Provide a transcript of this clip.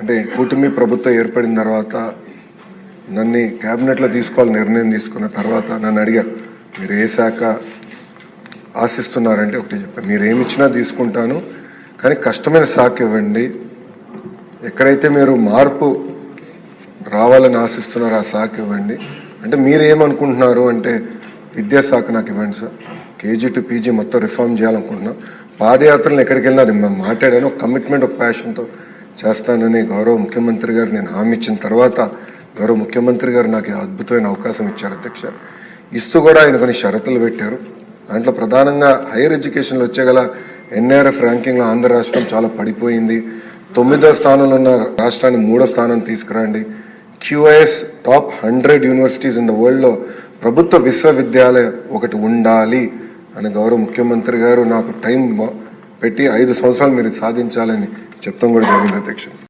అంటే కూటమి ప్రభుత్వం ఏర్పడిన తర్వాత నన్ను క్యాబినెట్లో తీసుకోవాలని నిర్ణయం తీసుకున్న తర్వాత నన్ను అడిగారు మీరు ఏ శాఖ ఆశిస్తున్నారంటే ఒకటి చెప్పాను మీరు ఏమి ఇచ్చినా తీసుకుంటాను కానీ కష్టమైన శాఖ ఇవ్వండి. ఎక్కడైతే మీరు మార్పు రావాలని ఆశిస్తున్నారో ఆ శాఖ ఇవ్వండి. అంటే మీరు ఏమనుకుంటున్నారు అంటే విద్యాశాఖ నాకు ఇవ్వండి సార్. కేజీ టు పీజీ మొత్తం రిఫార్మ్ చేయాలనుకుంటున్నాం. పాదయాత్రలు ఎక్కడికి వెళ్ళినా అది మేము మాట్లాడాను. ఒక కమిట్మెంట్ ఒక ప్యాషన్తో చేస్తానని గౌరవ ముఖ్యమంత్రి గారు నేను హామీ ఇచ్చిన తర్వాత గౌరవ ముఖ్యమంత్రి గారు నాకు అద్భుతమైన అవకాశం ఇచ్చారు అధ్యక్ష. ఇస్తూ కూడా ఆయన కొన్ని షరతులు పెట్టారు. దాంట్లో ప్రధానంగా హైయర్ ఎడ్యుకేషన్లో వచ్చేగల ఎన్ఆర్ఎఫ్ ర్యాంకింగ్లో ఆంధ్ర రాష్ట్రం చాలా పడిపోయింది. తొమ్మిదో స్థానంలో ఉన్న రాష్ట్రాన్ని మూడో స్థానం తీసుకురండి. QIS top hundred universities in the వరల్డ్లో ప్రభుత్వ విశ్వవిద్యాలయం ఒకటి ఉండాలి. అని గౌరవ ముఖ్యమంత్రి గారు నాకు టైం పెట్టి ఐదు సంవత్సరాలు మీరు సాధించాలని చెప్తాం కూడా జరిగింది అధ్యక్షుడు